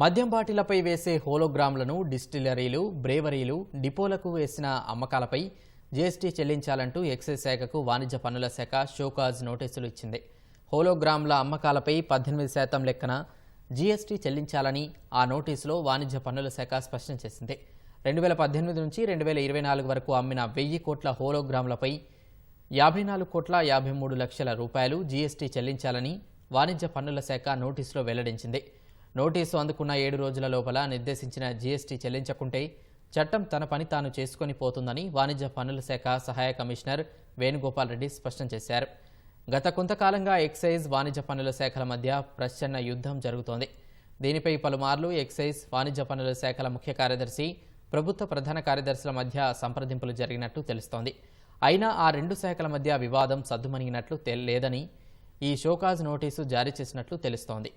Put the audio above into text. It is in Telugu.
మద్యం బాటిలపై వేసే హోలోగ్రామ్లను డిస్టిలరీలు బ్రేవరీలు డిపోలకు వేసిన అమ్మకాలపై జీఎస్టీ చెల్లించాలంటూ ఎక్సైజ్ శాఖకు వాణిజ్య పన్నుల శాఖ షోకాజ్ నోటీసులు ఇచ్చింది. హోలోగ్రామ్ల అమ్మకాలపై పద్దెనిమిది శాతం లెక్కన జీఎస్టీ చెల్లించాలని ఆ నోటీసులో వాణిజ్య పన్నుల శాఖ స్పష్టం చేసింది. రెండు వేల పద్దెనిమిది నుంచి రెండు వేల ఇరవై నాలుగు వరకు అమ్మిన వెయ్యి కోట్ల హోలోగ్రామ్లపై యాభై నాలుగు కోట్ల యాభై మూడు లక్షల రూపాయలు జీఎస్టీ చెల్లించాలని వాణిజ్య పన్నుల శాఖ నోటీసులో వెల్లడించింది. నోటీసు అందుకున్న ఏడు రోజుల లోపల నిర్దేశించిన జీఎస్టీ చెల్లించకుంటే చట్టం తన పని తాను చేసుకొని పోతుందని వాణిజ్య పన్నుల శాఖ సహాయ కమిషనర్ వేణుగోపాల్ రెడ్డి స్పష్టం చేశారు. గత కొంతకాలంగా ఎక్సైజ్ వాణిజ్య పన్నుల శాఖల మధ్య ప్రచ్ఛన్న యుద్ధం జరుగుతోంది. దీనిపై పలుమార్లు ఎక్సైజ్ వాణిజ్య పన్నుల శాఖల ముఖ్య కార్యదర్శి ప్రభుత్వ ప్రధాన కార్యదర్శుల మధ్య సంప్రదింపులు జరిగినట్టు తెలుస్తోంది. అయినా ఆ రెండు శాఖల మధ్య వివాదం సద్దుమణిగినట్లు లేదని ఈ షోకాజ్ నోటీసు జారీ చేసినట్లు తెలుస్తోంది.